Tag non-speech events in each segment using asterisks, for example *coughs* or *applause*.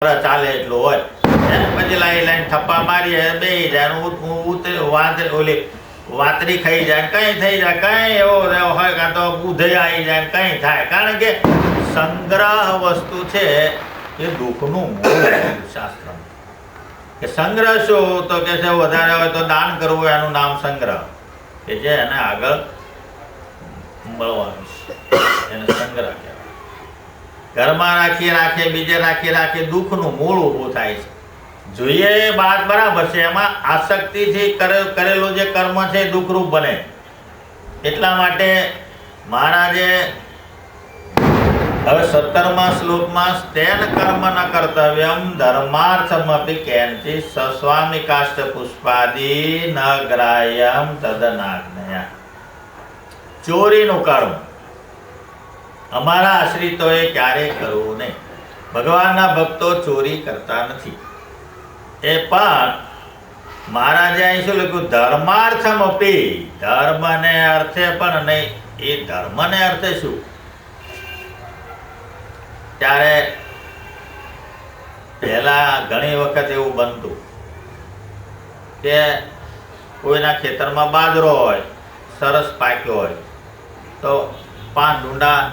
ચાલે એટલો હોય. પછી લાઈ લાઈન થપ્પા મારીએ બે જાય ઓલી વાતરી ખાઈ જાય, કંઈ થઈ જાય, કંઈ એવો હોય કાં તો બુધે આવી જાય, કંઈ થાય. કારણ કે સંગ્રહ વસ્તુ છે એ દુઃખનું શાસ્ત્ર કે સંગ્રહ શું? તો કે છે, વધારે હોય તો દાન કરવું, એનું નામ સંગ્રહ. કે જે એને આગળ મળવાનું એને સંગ્રહ ઘરમાં રાખી રાખે બીજે રાખી રાખે દુઃખનું મૂળ ઊભું થાય છે. જોઈએ એ વાત બરાબર છે, એમાં આસક્તિથી કરે- કરેલું જે કર્મ છે દુઃખરૂપ બને. એટલા માટે મહારાજે હવે સત્તરમા શ્લોકમાં સ્તેન કર્મ ન કર્તવ્યમ ધર્માર્થમપી કેનથી સસ્વામી કાષ્ટ પુષ્પાદી ન ગ્રાહ્યમ તદનાજ્ઞયા. ચોરીનું કર્મ. અમારા આશ્રિતોએ ક્યારેય કરવું નહીં. ભગવાનના ભક્તો ચોરી કરતા નથી. એ પણ મહારાજે અહીં શું લખ્યું? ધર્માર્થમ અપી. ધર્મને અર્થે પણ નહીં, એ ધર્મને અર્થે શું? ત્યારે પહેલા ઘણી વખત એવું બનતું કે કોઈના ખેતરમાં બાજરો હોય, સરસ પાક્યો હોય, તો પાંચ ડુંડા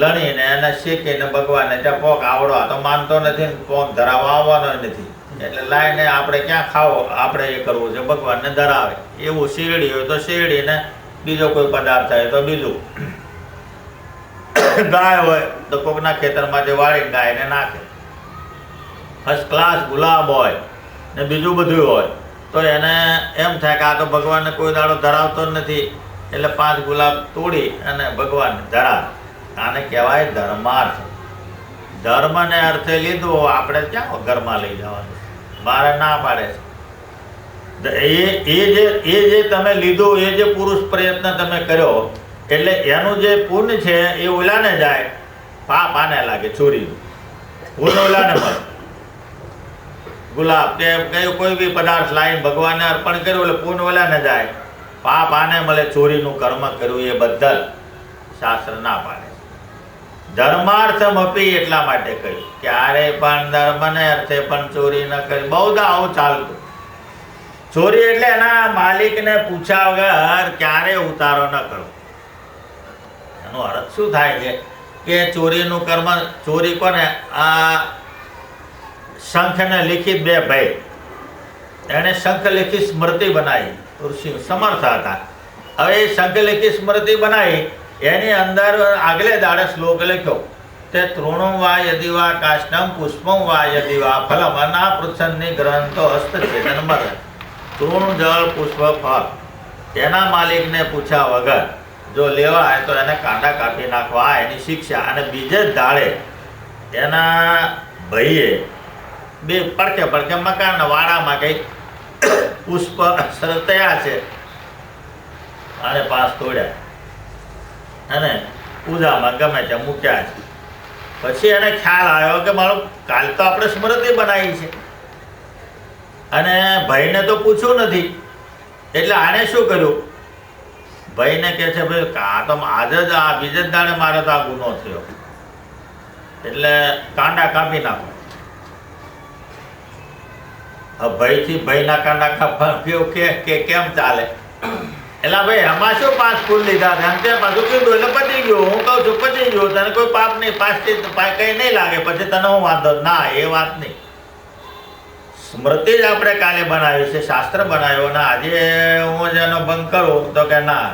લણીને એને શેકીને ભગવાનને ત્યાં પોક આવડો તો માનતો નથી પોક ધરાવવા આવવાનો નથી. એટલે લાઈને આપણે ક્યાં ખાવો? આપણે એ કરવું છે, ભગવાનને ધરાવે. એવું શેરડી હોય તો શેરડી ને બીજો કોઈ પદાર્થ હોય તો બીજું. ગાય હોય તો કોકના ખેતરમાં જે વાળીને ગાયને નાખે. ફર્સ્ટ ક્લાસ ગુલાબ હોય ને બીજું બધું હોય તો એને એમ થાય કે આ તો ભગવાનને કોઈ દાડો ધરાવતો નથી. એટલે પાંચ ગુલાબ તોડી અને ભગવાનને ધરાવે. આને કહેવાય ધર્માર્થ. ધર્મને અર્થે લીધો આપણે ક્યાં ઘરમાં લઈ જવાનું? મારે ના પાડે છે. એ એ જે એ જે તમે લીધું, એ જે પુરુષ પ્રયત્ન તમે કર્યો, એટલે એનું જે પુણ્ય છે એ ઓલાને જાય. પાપ આને લાગે છોરીનું પુણ્ય ઓલાને મળે. ગુલાબ કે કયું કોઈ બી પદાર્થ લાવીને ભગવાનને અર્પણ કર્યું એટલે પૂર્ણ ઓલાને જાય. પાપ આને મળે ચોરીનું કર્મ કર્યું એ બદલ શાસ્ત્ર ના પાડે. ધર્માર્થમ અપી એટલા માટે કહ્યું. ક્યારે પણ ધર્મને અર્થે પણ ચોરી ન કરી. બહુધા આવું ચાલતું. ચોરી એટલે એના માલિકને પૂછ્યા વગર ક્યારે ઉતારો ન કરો. એનો અર્થ શું થાય છે? કે ચોરીનું કર્મ, ચોરી કોને? આ શંખને લિખિત બે ભાઈ. એણે શંખ લિખિત સ્મૃતિ બનાવી. ઋષિ સમર્થ હતા. હવે એ શંખ લિખિત સ્મૃતિ બનાવી એની અંદર આગલે દાડે શ્લોક લખ્યો, તે તૃણું વા યદિ વા કાષ્ટમ પુષ્પમ વા યદિ વા ફલમ. અના પૃચ્છનની ગ્રંથો હસ્તછેદન મર તૃણ જળ, પુષ્પ, ફળ. એના માલિકને પૂછ્યા વગર, જો લેવા હોય તો એને કાંડા કાપી નાખવા એની શિક્ષા. અને બીજે દાડે એના ભાઈએ બે પડકે પડકે મકાન વાડામાં કંઈક પુષ્પ તૈયાર છે. અને પાસ તોડ્યા. અને પૂજામાં ગમે ત્યાં મૂક્યા છે. પછી એને ખ્યાલ આવ્યો કે મારો કાલ તો આપણે સ્મૃતિ બનાવી છે. અને ભાઈને તો પૂછ્યું નથી. એટલે આને શું કર્યું? ભાઈને કહે છે, ભાઈ, આ તો આજે જ આ બીજે દાડે મારે તો આ ગુનો થયો. એટલે કાંડા કાપી નાખો. ભાઈથી ભાઈના કાંડા કાપવા કેવું કે કેમ ચાલે? એટલે ભાઈ, આમાં શું પાંચ ફૂલ લીધા? હતા તે પાછું કીધું એટલે પતી ગયું. હું કહું છું, પતી ગયું. તને કોઈ પાપ નહીં. પાંચથી પા- કંઈ નહીં લાગે. પછી તને હું વાંધો ના એ વાત નહીં. સ્મૃતિ જ આપણે કાલે બનાવી છે. શાસ્ત્ર બનાવ્યો. ને આજે હું જ એનો ભંગ કરું. તો કે ના.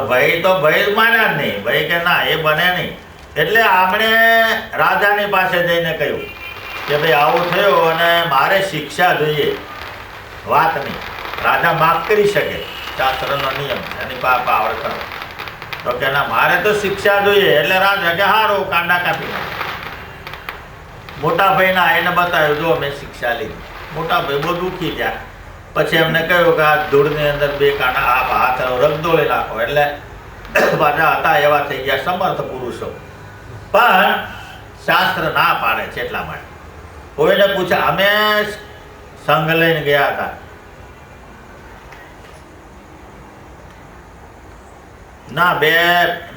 ભાઈ તો ભાઈ માન્યા નહીં. ભાઈ કે ના, એ બને નહીં. એટલે આપણે રાજાની પાસે જઈને કહ્યું કે ભાઈ, આવું થયું અને મારે શિક્ષા જોઈએ. વાત નહીં. રાજા માફ કરી શકે. શાસ્ત્રનો નિયમ એની પા, પાવર કરો. તો કે મારે તો શિક્ષા જોઈએ, એટલે રાજા કે હારું કાંડા કાપી મોટા ભાઈના એને બતાવ્યું, જો મેં શિક્ષા લીધી. મોટા ભાઈ બહુ દુઃખી ગયા પછી એમને કહ્યું કે, આ ધૂળની અંદર બે કાંડા, આ હાથ રગદોળી નાખો. એટલે પાછા હતા એવા થઈ ગયા સમર્થ પુરુષો. પણ શાસ્ત્ર ના પાડે છે એટલા માટે. કોઈને પૂછે, અમે સંઘ લઈને ગયા હતા. ના, બે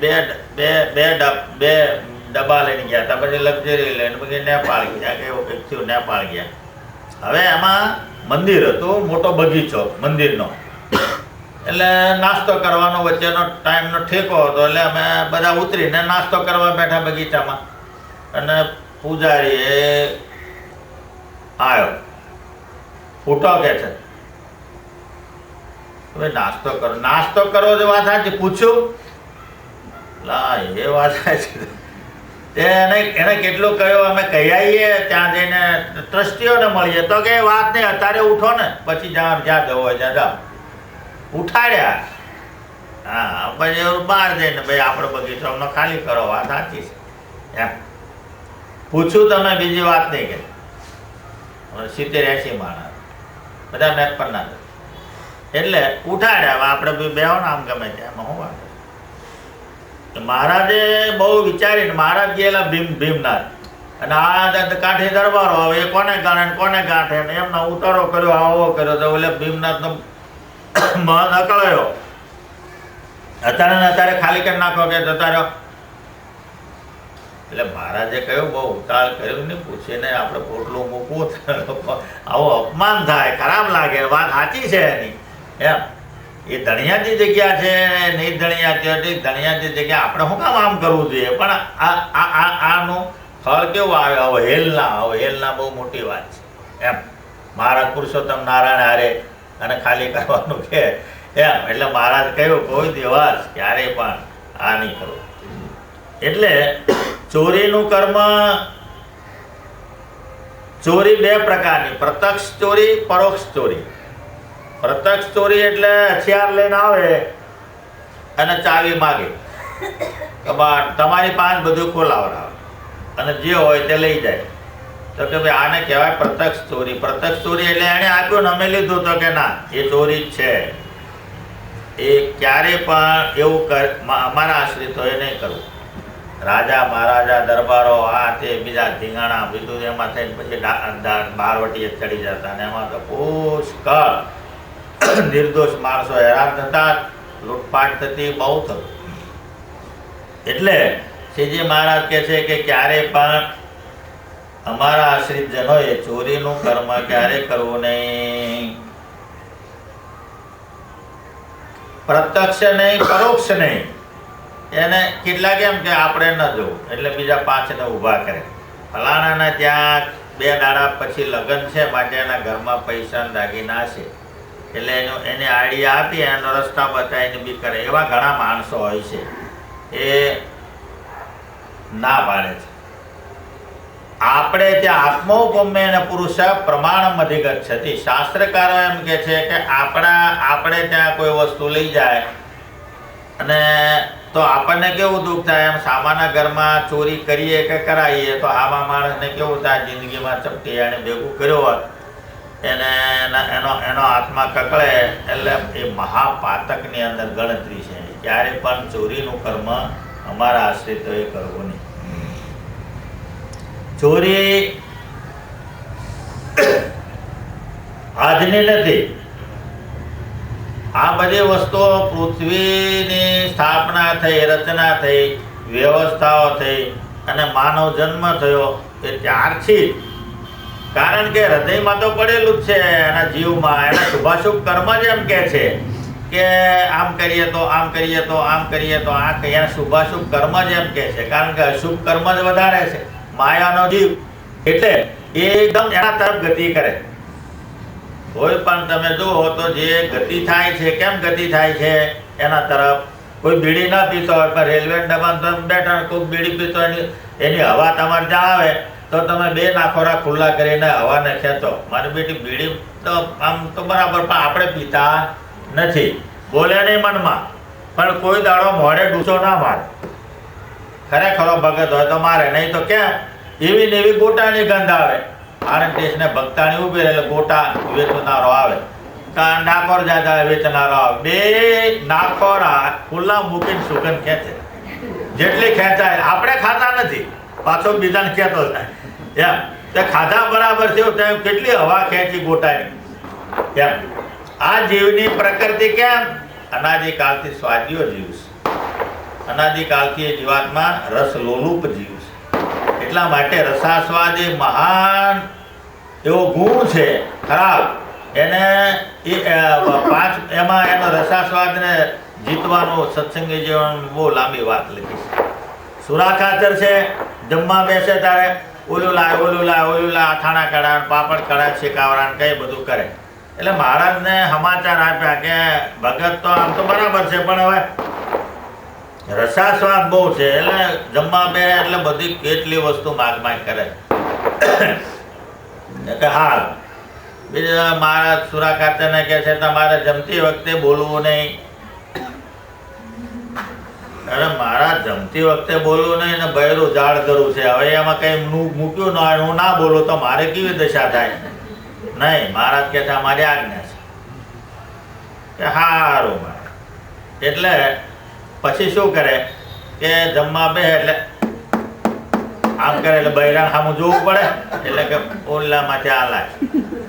બે બે બે બે ડબ્બા લઈને ગયા હતા પછી લક્ઝરી લઈને પછી નેપાળ ગયા, કે એવું કંઈક થયું, નેપાળ ગયા. હવે એમાં મંદિર હતું, મોટો બગીચો, મંદિરનો. એટલે નાસ્તો કરવાનો વચ્ચેનો ટાઈમનો ઠેકો હતો, એટલે અમે બધા ઉતરીને નાસ્તો કરવા બેઠા બગીચામાં. અને પૂજારી એ આવ્યો. ફૂટો કે છે હવે નાસ્તો કરો. નાસ્તો કરો તો વાત સાચી, પૂછ્યું? લા, એ વાત સાચી. એને એને કેટલું કહ્યું? અમે કહી આવીએ, ત્યાં જઈને ટ્રસ્ટીઓને મળીએ. તો કે વાત નહીં, અત્યારે ઉઠો ને, પછી જ્યાં જ્યાં જવો હોય ત્યાં જાઓ. ઉઠાડ્યા. હા, પછી એવું બહાર જઈને, ભાઈ, આપણો બગીચો અમને ખાલી કરો. વાત સાચી છે. એમ. પૂછ્યું તમે, બીજી વાત નહીં કે. સિત્તેર એસી માણસ. બધા મેચ પર ના એટલે ઉઠાડ્યા. આપણે બી બેહો ને આમ ગમે ત્યાં. શું વાંધો મહારાજે બહુ વિચારીને મહારાજ ગયેલા ભીમ ભીમનાથ. અને આ કાંઠે દરબારો. હવે કોને કારણે કોને કાંઠે એમનો ઉતારો કર્યો આવો કર્યો. તો એટલે ભીમનાથનો *coughs* મન અકળાયો અત્યારે ને અત્યારે ખાલી કરી નાખો કે જતા એટલે મહારાજે કહ્યું, બહુ ઉતાળ કર્યું ને પૂછીને આપણે પોટલું મૂકવું. *laughs* આવું અપમાન થાય. ખરાબ લાગે. વાત સાચી છે એની. એમ. એ ધણિયાની જગ્યા છે નહીં ધણિયાતી હતી ધણિયાની જગ્યા આપણે શું કામ આમ કરવું જોઈએ? પણ આ આ આનું ફળ કેવું આવે? અવહેલના અવહેલના બહુ મોટી વાત છે. એમ. મહારાજ પુરુષોત્તમ નારાયણ હારે અને ખાલી કરવાનું કે એમ. એટલે મહારાજ કહ્યું, કોઈ દિવસ ક્યારેય પણ આ નહીં કરો. એટલે ચોરીનું કર્મ, ચોરી બે પ્રકારની. પ્રત્યક્ષ ચોરી, પરોક્ષ ચોરી. પ્રત્યક્ષ ચોરી એટલે હથિયાર લઈને આવે અને ચાવી માગે. કે તમારી પાંચ બધું ખોલાવડાવે અને જે હોય તે લઈ જાય. તો કે ભાઈ, આને કહેવાય પ્રત્યક્ષ ચોરી. પ્રત્યક્ષ ચોરી એટલે એણે આપ્યું ને અમે લીધું તો કે ના, એ ચોરી જ છે. એ ક્યારે પણ એવું કર અમારા અમારા આશ્રિતોએ નહીં કરવું. રાજા, મહારાજા, દરબારો, આ તે, બીજા, ધીંગાણા બીજું એમાં થઈને પછી બારવટીએ ચડી જતા અને એમાં તો પુષ્કળ. *coughs* નિર્દોષ માણસો હેરાન થતા લૂંટફાટ થતી બહુ થતું. એટલે શ્રીજી મહારાજ કહે છે કે ક્યારે પણ અમારા આશ્રિત જનોએ ચોરીનું કર્મ ક્યારે કરવું નહીં? પ્રત્યક્ષ નહીં, પરોક્ષ નહીં. એને કેટલાક એમ કે આપણે ન જોવું, એટલે બીજા પાંચને ઊભા કરે. ફલાણાના ત્યાં બે દાડા પછી લગ્ન છે, માટે એના ઘરમાં પૈસા દાગીના છે. એટલે એનો એને આઈડિયા આપી એનો રસ્તા બતાવીને બી કરે. એવા ઘણા માણસો હોય છે. એ ના પાડે છે. આપણે ત્યાં આત્મોપમ્ય અને પુરુષ પ્રમાણમ અધિગત છે. શાસ્ત્રકારો એમ કે છે કે આપણા આપણે ત્યાં કોઈ વસ્તુ લઈ જાય અને તો આપણને કેવું દુઃખ થાય? એમ સામાના ઘરમાં ચોરી કરીએ કે કરાવીએ તો આવા માણસને કેવું થાય? જિંદગીમાં ચપટી એને ભેગું કર્યો હોત એને એના- એનો આત્મા કકળે એટલે એ મહાપાતકની અંદર ગણતરી છે. ક્યારે પણ ચોરીનું કર્મ અમારા આશ્રિતોએ કરવું નહીં. ચોરી આજની નથી. આ બધી વસ્તુઓ પૃથ્વીની સ્થાપના થઈ, રચના થઈ, વ્યવસ્થાઓ થઈ અને માનવ જન્મ થયો એ ત્યારથી કારણ કે હૃદયમાં તો પડેલું જ છે એના જીવમાં, એના શુભાશુભ કર્મ જ એમ કે છે કે આમ કરીએ તો આમ કરીએ તો આમ કરીએ તો આ એના શુભાશુભ કર્મ જ એમ કે છે. કારણ કે અશુભ કર્મ જ વધારે છે. માયાનો જીવ એટલે એ એકદમ એના તરફ ગતિ કરે. કોઈ પણ તમે જુઓ તો જે ગતિ થાય છે, કેમ ગતિ થાય છે, એના તરફ કોઈ બીડી ના પીતો હોય, પણ રેલવે ડબ્બા બેઠા કોઈ બીડી પીતો એની એની હવા તમારે ત્યાં આવે તો તમે બે નાખોરા ખુલ્લા કરીને હવાને ખેંચો મારી બેટી બીડી તો આમ તો બરાબર, પણ આપણે પીતા નથી. બોલે નહીં મનમાં. પણ કોઈ દાડો મોડે ડૂસો ના મારે. ખરેખરો ભગત હોય તો મારે, નહીં તો કેમ એવી ને એવી ગોટાની ગંધ આવે. આણંદ દેશને ભક્તાણી ઊભી રહેલો ગોટા વેચનારો આવે. કાં ડાકોર જાતા વેચનારો આવે. બે નાકોરા ખુલ્લા મૂકીને સુગંધ ખેંચે. જેટલી ખેંચાય, આપણે ખાતા નથી. પાછો બીજાને કહેતો થાય એમ. તે ખાધા બરાબર છે તેમ કેટલી હવા ખેંચી ગોટાય એમ. આ જીવની પ્રકૃતિ કેમ? અનાદિકાલથી સ્વાદીઓ જીવ છે. અનાદિકાલથી એ જીવાતમાં રસ લોલુપ જીવ છે. એટલા માટે રસાસ્વાદ એ મહાન એવો ગુણ છે. ખરાબ. એને એ પાંચ, એમાં એનો રસાસ્વાદને જીતવાનો સત્સંગી જીવન બહુ લાંબી વાત લખી છે. સુરાખાતર છે, જમવા બેસે ત્યારે ઓલું લાય ઓલું લાય ઓલું લાય અથાણા કઢાવે પાપડ કઢાવે શેકાવરાણ કઈ બધું કરે. એટલે મહારાજને સમાચાર આપ્યા કે ભગત તો આમ તો બરાબર છે, પણ હવે રસાસ્વાદ બહુ છે, એટલે જમવા બે એટલે બધી કેટલી વસ્તુ માગ માગ કરે કે હા બીજા મહારાજ સુરા ખાતરને કહે છે, તમારે જમતી વખતે બોલવું નહીં. અરે મારા જમતી વખતે બોલવું નહીં ને બૈરું જાળ કરવું છે. હવે એમાં કઈ મૂક્યું ના હું ના બોલું તો મારે કેવી દશા થાય? નહીં, મહારાજ કહેતા મારી આજ્ઞા છે. કે હારું મારે એટલે પછી શું કરે? કે જમવા બે એટલે આમ કરે એટલે બૈરાણ સામું જોવું પડે. એટલે કે ઓલામાંથી આ લાય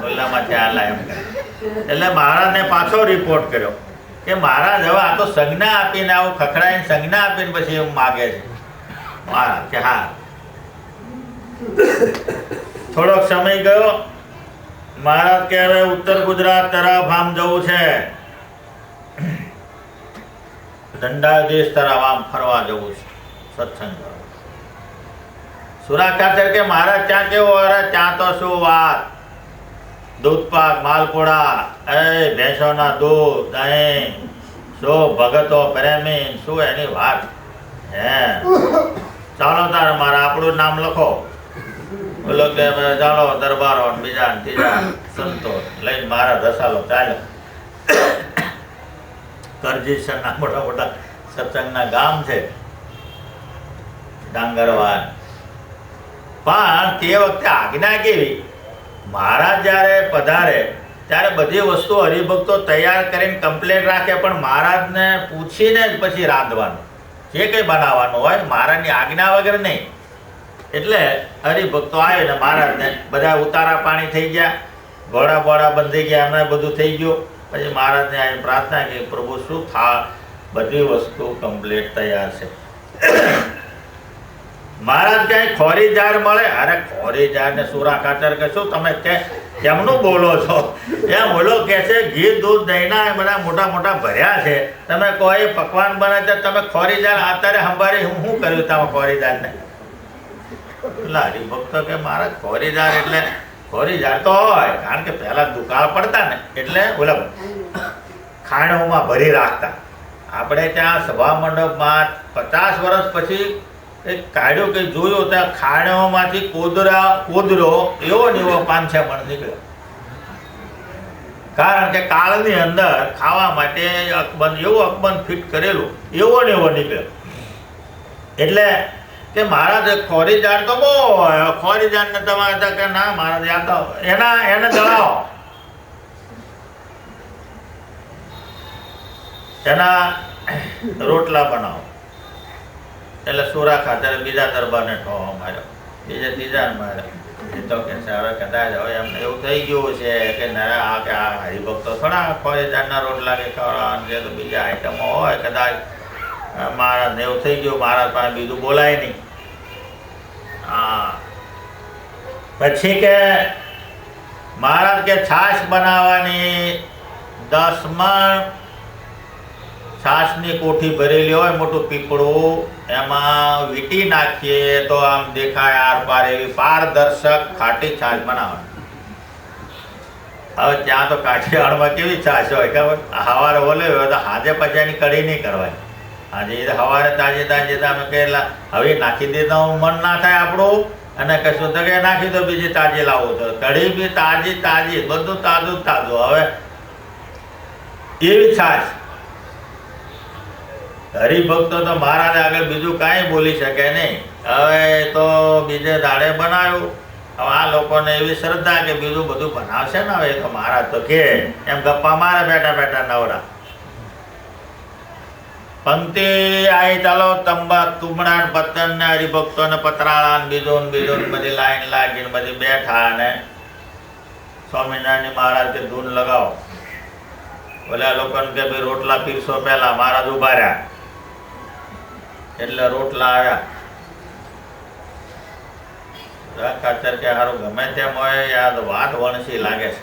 ઓલામાંથી આ લાય એમ કરે. એટલે મહારાજને પાછો રિપોર્ટ કર્યો. કે મહારાજ હવે આ તો સંજ્ઞા આપીને આવું ખખડાઈને સંજ્ઞા આપીને પછી એવું માગે છે. મહારાજ કે હા. થોડોક સમય ગયો. મહારાજ કે હવે ઉત્તર ગુજરાત તરફ આમ જવું છે. દંડાદેશ તરફ આમ ફરવા જવું છે. સત્સંગ. સુરા ખાતર કે મહારાજ ત્યાં કેવો અરે, ત્યાં તો શું વાત. દૂધ પાક માલપુડા એ ભેંસોના દૂધ, દહીં, શું ભગતો પ્રેમી, શું એની વાત? હે? ચાલો તાર મારે આપણું નામ લખો. બોલો કે ચાલો દરબારો બીજા ત્રીજા સંતો લઈને મારા રસાલો ચાલો. કરજીસરના મોટા મોટા સત્સંગના ગામ છે. ડાંગરવાન પણ તે વખતે આજ્ઞા કેવી? મહારાજ જ્યારે પધારે, ત્યારે બધી વસ્તુ હરિભક્તો તૈયાર કરીને કમ્પ્લેટ રાખે, પણ મહારાજને પૂછીને જ પછી રાંધવાનું. જે કંઈ બનાવવાનું હોય, મહારાજની આજ્ઞા વગર નહીં. એટલે હરિભક્તો આવે ને મહારાજને બધા ઉતારા પાણી થઈ ગયા, ઘોડા બોડા બંધી ગયા, એમને બધું થઈ ગયું. પછી મહારાજને આવીને પ્રાર્થના કરી, પ્રભુ શું થા, બધી વસ્તુ કમ્પ્લીટ તૈયાર છે. મહારાજ ક્યાંય ખોરી જાર મળે. અરે ખોરી જારને સુરા ખાતર કે શું તમે કે કેમનું બોલો છો? એમ બોલો કે છે, ઘી, દૂધ, દહીંના બધા મોટા મોટા ભર્યા છે. તમે કોઈ પકવાન બને છે, તમે ખોરી જાર અત્યારે સંભાળી. હું શું કર્યું તમે ખોરી જારને એટલે હરિભક્તો કે, મારા ખોરી જાર એટલે ખોરી જાર તો હોય, કારણ કે પહેલાં દુકાળ પડતા ને, એટલે ઓલા ખાણોમાં ભરી રાખતા. આપણે ત્યાં સભા મંડપમાં પચાસ વર્ષ પછી એક કાઢ્યો કે જોયો ત્યાં ખાણોમાંથી કોદરા, કોદરો, એવો ને એવો પાંચ પણ નીકળ્યો. કારણ કે કાળની અંદર ખાવા માટે અકબંધ, એવું અકબંધ ફિટ કરેલું, એવો ને એવો નીકળ્યો. એટલે કે મહારાજ ખોરીદાર તો બહુ હોય ખોરી જાણ તમારે તો કે ના મહારાજ યાદ એના, એને જણાવો. એના રોટલા બનાવો. એટલે સુરા ખાતર બીજા દરબારને ઠોહો માર્યો. બીજે ત્રીજાને માર્યો. એ તો કદાચ હવે એમને એવું થઈ ગયું છે કે ના, આ કે આ હરિભક્તો થોડા ફોરેદારના રોટલા કે ખવડાવવાનું છે તો બીજા આઈટમો હોય, કદાચ મહારાજને એવું થઈ ગયું, મહારાજ પાસે બીજું બોલાય નહીં. હા. પછી કે મહારાજ કે છાશ બનાવવાની દસ મણ છાશની કોઠી ભરેલી હોય, મોટું પીપળું, એમાં વીંટી નાખીએ તો આમ દેખાય આર પાર એવી પારદર્શક ખાટી છાશ બનાવે હવે ત્યાં તો કાઠિયાવાડમાં કેવી છાશ હોય ખબર? સવારે બોલે હોય તો હાજે પચાની કઢી નહીં કરવાય આજે સવારે તાજે તાજે તમે કહેલા, હવે નાખી દેતા હું મન ના થાય આપણું. અને કશું તો કે નાખી દો બીજી તાજી લાવો તો. કઢી બી તાજી તાજી, બધું તાજું તાજું. હવે એવી છાશ હરિભક્તો તો મહારાજ આગળ બીજું કાંઈ બોલી શકે નહીં. હવે તો બીજે દાડે બનાવ્યું. હવે આ લોકોને એવી શ્રદ્ધા કે બીજું બધું બનાવશે ને હવે તો મહારાજ તો કે. એમ ગપ્પા મારે બેઠા બેઠા નવરા. પંક્તિ આઈ ચાલો તંબા તુમડા પતન ને હરિભક્તો ને પતરાળા ને બીજો ને બીજો બધી લાઈન લાગીને બધી બેઠા ને. સ્વામિનારાયણ મહારાજ કે ધૂન લગાવો. ઓલા લોકોને કે ભાઈ રોટલા પીરસો પહેલા, મહારાજ ઊભા રહ્યા. એટલે રોટલા આવ્યા. ખાતર કે હારું ગમે તેમ હોય, યાદ વાત વણસી લાગે છે.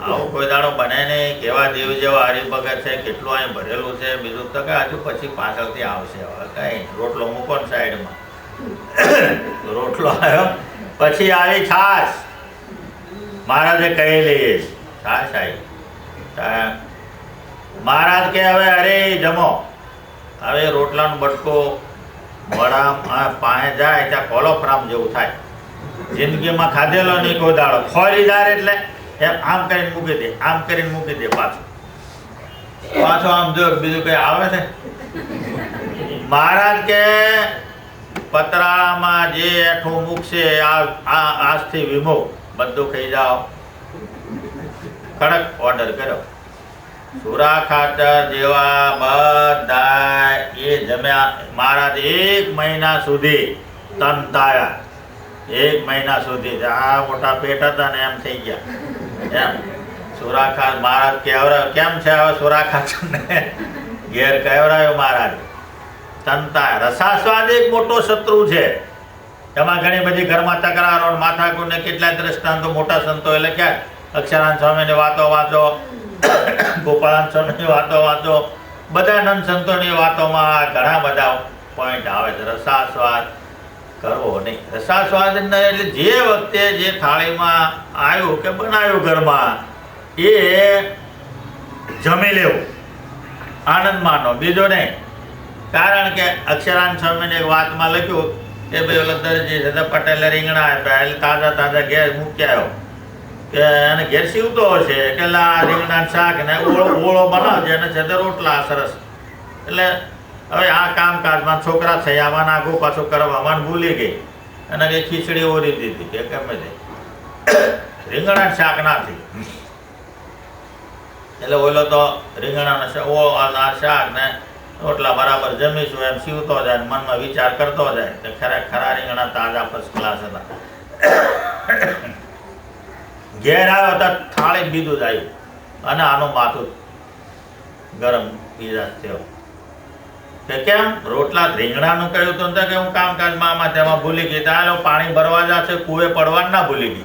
આવું કોઈ દાડો બને નહીં. કેવા દેવ જેવા હરિભગત છે, કેટલું અહીં ભરેલું છે, બીજું તો કે હજુ પછી પાછળથી આવશે. હવે કઈ રોટલો મૂકો ને સાઈડમાં. *coughs* રોટલો આવ્યો. પછી આવી છાશ. મહારાજે કહેલી છાશ આવી. મહારાજ કે હવે અરે જમો. હવે રોટલાનો બટકો વડા પાસે જાય ત્યાં કોલોફ્રામ જેવું થાય. જિંદગીમાં ખાધેલો નહીં કોઈ દાડો. ખોરી જાય એટલે એમ આમ કરીને મૂકી દે, આમ કરીને મૂકી દે પાછું. પાછો આમ જો બીજું કઈ આવે છે? મહારાજ કે પતરાળામાં જે એઠું મૂકશે, આ આજથી વિમુખ બધું ખાઈ જાઓ. કડક ઓર્ડર કર્યો. સુરા ખાતર જેવા બધા એ જમ્યા. મહારાજ, એક મહિના સુધી તનતાયા. એક મહિના સુધી. આ મોટા પેટ હતા ને એમ થઈ ગયા. એમ. સુરાખા મહારાજ કેવરાયો કેમ છે હવે સુરા ખાતરને ઘેર કહેવરાયો મહારાજ? તંતા રસાસ્વાદ એક મોટો શત્રુ છે. એમાં ઘણી બધી ઘરમાં તકરારો ને માથાકૂટ ને કેટલાય દ્રષ્ટાંતો, મોટા સંતો એટલે ક્યાં અક્ષરાન સ્વામીની વાતો વાંચો. ગોપાળાન સ્વામીની વાતો વાંચો. બધા નંદ સંતોની વાતોમાં ઘણા બધા પોઈન્ટ આવે છે. રસાસ્વાદ કરવો નહીં. રસાસ્વાદ એટલે જે વખતે જે થાળીમાં આવ્યું કે બનાવ્યું ઘરમાં, એ જમી લેવું. આનંદ માનો બીજો નહીં. કારણ કે અક્ષરાન સ્વામીને એક વાતમાં લખ્યું કે ભાઈ ઓલો દરજી છે પટેલે રીંગણા આપ્યા એટલે તાજા તાજા ઘેર મૂકી આવ્યો. કે એને ઘેર સીવતો હશે કે લા રીંગણા શાક ને ઓળો ઓળો બનાવજે અને છે તે રોટલા સરસ. એટલે હવે આ કામકાજમાં છોકરા થયામાં નાખું પાછું કરવામાં ભૂલી ગઈ. અને કે ખીચડી ઓરી દીધી, કે ગમે તે. રીંગણા શાક નાથી એટલે ઓલો તો રીંગણાનો ઓળો આ શાક ને રોટલા બરાબર જમીશું, એમ સીવતો જાય મનમાં વિચાર કરતો જાય. કે ખરા ખરા રીંગણા તાજા ફર્સ્ટ ક્લાસ હતા. ઘેર આવ્યો તો થાળી બીજું જ આવ્યું. અને આનું માથું ગરમ બીજા થયો. કે કેમ? રોટલા રીંગણાનું કહ્યું તું કે હું કામકાજમાં આમાં તેમાં ભૂલી ગઈ. આ પાણી ભરવા જશે કુએ પડવા ના ભૂલી ગઈ.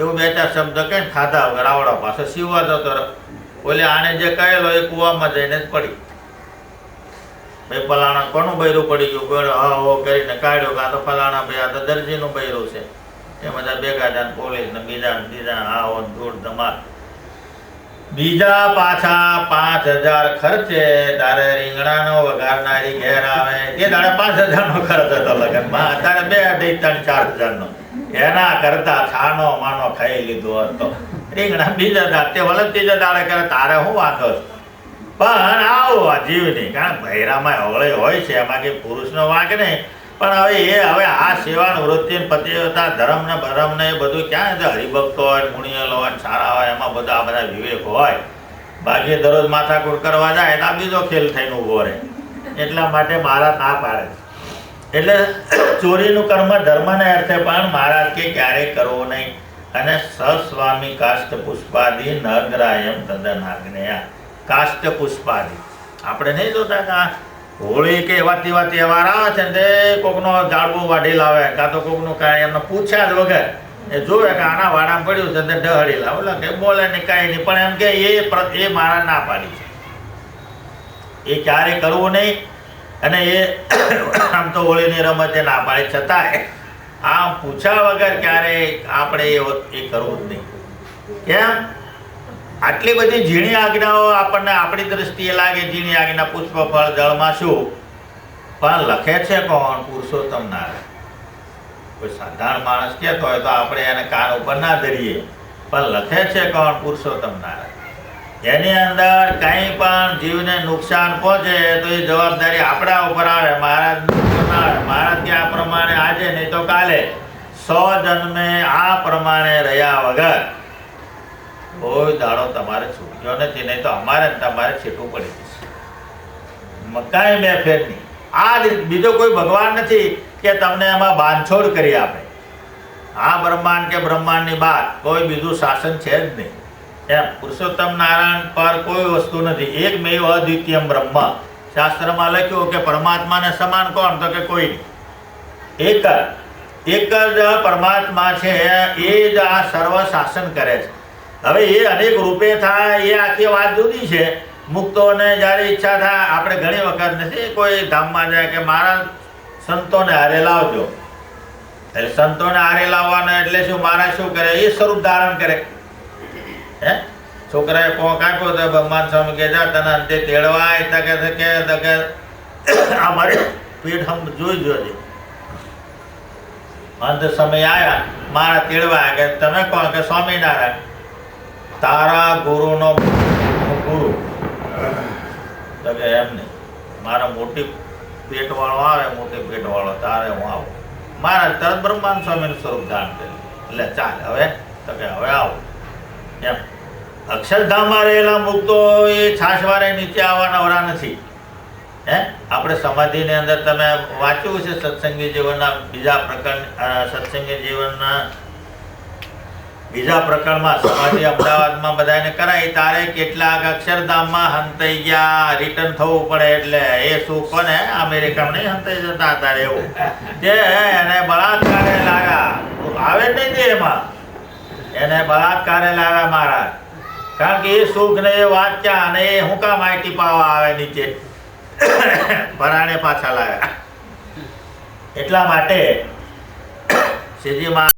એવું બે ચાર શબ્દ કે ખાધા વગર આવડા પાસે સીવવા જતો. ઓલે આને જે કહેલો એ કુવામાં જઈને જ પડી. ભાઈ ફલાણા કોનું બૈરું પડી ગયું? હા, હો કરીને કાઢ્યો કાં તો ફલાણા ભાઈ, આ તો દરજીનું બૈરું છે. એ બધા પોલીસ ને બીજા બીજા હો ધૂળ બીજા પાછા પાંચ હજાર ખર્ચે તારે રીંગણાનો વઘારનારી ઘેર આવે. એ તારે પાંચ હજારનો ખર્ચ હતો લગનમાં અત્યારે બે અઢી ત્રણ, ચાર હજારનો. એના કરતા છાનો માનો ખાઈ લીધો હતો. રીંગણા બીજા દાળ તે વલત ત્રીજા દાડે કરે, તારે હું વાંધો પણ આવો જીવની. કારણ ભૈરામાં અવળે હોય છે, એમાં કે પુરુષનો વાંક નહીં. પણ હવે એ હવે આ સેવાન વૃત્તિ પતિવ્રતા ધર્મ ને ભરમ ને એ બધું ક્યાં છે? હરિભક્તો હોય મુનિયલો હોય સારા હોય, એમાં બધા આ બધા વિવેક હોય. બાકી દરરોજ માથાકૂટ કરવા જાય આ બીજો ખેલ થઈને ઊભો રહે. એટલા માટે મારા ના પાડે. એટલે ચોરીનું કર્મ ધર્મને અર્થે પણ મહારાજ કે ક્યારેય કરવો નહીં. અને સસ્વામી કાષ્ટ પુષ્પાદી નગરાયમ તદન આજ્ઞયા કાષ્ટ પુષ્પાદી આપણે નહીં જોતા કે હોળી કે એવા તેવા તહેવાર આવે છે ને કોકનો ઝાડવું વાઢી લાવે, કાં તો કોકનું કાંઈ એમને પૂછ્યા જ વગર. એ જોવે કે આના વાડામાં પડ્યું છે તે ડહળી લાવે. એટલે કે બોલે ને કાંઈ નહીં, પણ એમ કે એ એ મારા ના પાડી છે. એ ક્યારે કરવું નહીં. અને એ *coughs* આમ તો હોળીની રમતે ના પાડી, છતાંય આમ પૂછ્યા વગર ક્યારે આપણે એ એ કરવું જ નહીં. કેમ? આટલી બધી ઝીણી આજ્ઞાઓ આપણને આપણી દ્રષ્ટિએ લાગે, ઝીણી આજ્ઞા પુષ્પ ફળ જળમાં શું પણ લખે છે કોણ? પુરુષોત્તમ નારાયણ. કોઈ સાધારણ માણસ કહેતો હોય તો આપણે એને કાન ઉપર ના ધરીએ. પણ લખે છે કોણ? પુરુષોત્તમ નારાયણ. એની અંદર કંઈ પણ જીવને નુકસાન પહોંચે તો એ જવાબદારી આપણા ઉપર આવે. મહારાજ મહારાજ કે આ પ્રમાણે આજે નહીં તો કાલે. સો જન્મે આ પ્રમાણે રહ્યા વગર. કોઈ દાડો, તમારે છૂટ્યો નથી, નહીં તો અમારે તમારે છેટું પડી જશે. મકાઈ બે ફેરની. આ બીજો કોઈ ભગવાન નથી કે તમને એમાં બાંધછોડ કરી આપે. આ બ્રહ્માંડ કે બ્રહ્માંડની બાદ કોઈ બીજું શાસન છે જ નહીં. એમ, પુરુષોત્તમ નારાયણ પર કોઈ વસ્તુ નથી. એક મેવ અદ્વિતીયમ બ્રહ્મ. શાસ્ત્રમાં લખ્યું કે પરમાત્માને સમાન કોણ? તો કે કોઈ નહીં. એક એક જ પરમાત્મા છે, એ જ આ સર્વ શાસન કરે છે. હવે એ અનેક રૂપે થાય, એ આખી વાત જુદી છે. મુક્તોને જ્યારે ઈચ્છા થાય, આપણે ઘણી વખત નથી કોઈ ધામમાં જાય કે મારા સંતોને હારે લાવજો. એટલે સંતોને હારે લાવવાના એટલે શું, મારા શું કરે? એ સ્વરૂપ ધારણ કરે. હે? છોકરાએ પોક આપ્યો તો ભગવાન સ્વામી કે જા, તને અંતે તેડવાય. તકે કે કે, તો આ મારે પીઠ હમ જોઈ જોજે અંત સમય આવ્યા મારા તેડવા, કે તમે કોણ? કે સ્વામિનારાયણ તારા ગુરુનો ગુરુ તો કે એમ નહીં. મારા મોટી પેટ વાળો આવે, મોટી પેટ વાળો તારે હું આવું. મારા તરત બ્રહ્માંડ સ્વામીનું સ્વરૂપ ધારણ કર્યું. એટલે ચાલ, હવે તો કે હવે આવો. એમ. અક્ષરધામમાં રહેલા મુક્તો એ છાશવારે નીચે આવવાના નથી. હે? આપણે સમાધિની અંદર તમે વાંચ્યું છે સત્સંગી જીવનના બીજા પ્રકરણ સત્સંગી જીવનના બીજા પ્રકરણમાં સમાધિ અમદાવાદમાં બધાને કરાય તારે કેટલાક અક્ષરધામમાં હંતાઈ ગયા. રિટર્ન થવું પડે એટલે એ શું કોને અમેરિકામાં નહીં હંતાઈ જતા તારે એવું. તે એને બળાત્કારે લાગ્યા આવે નહીં એમાં. એને બળાત્કારે લાવ્યા મારા કારણ કે એ સુખ ને એ વાંચ્યા અને એ હું કામ આઈટી પાવા આવે નીચે. પરાણે પાછા લાવ્યા એટલા માટે મહારાજ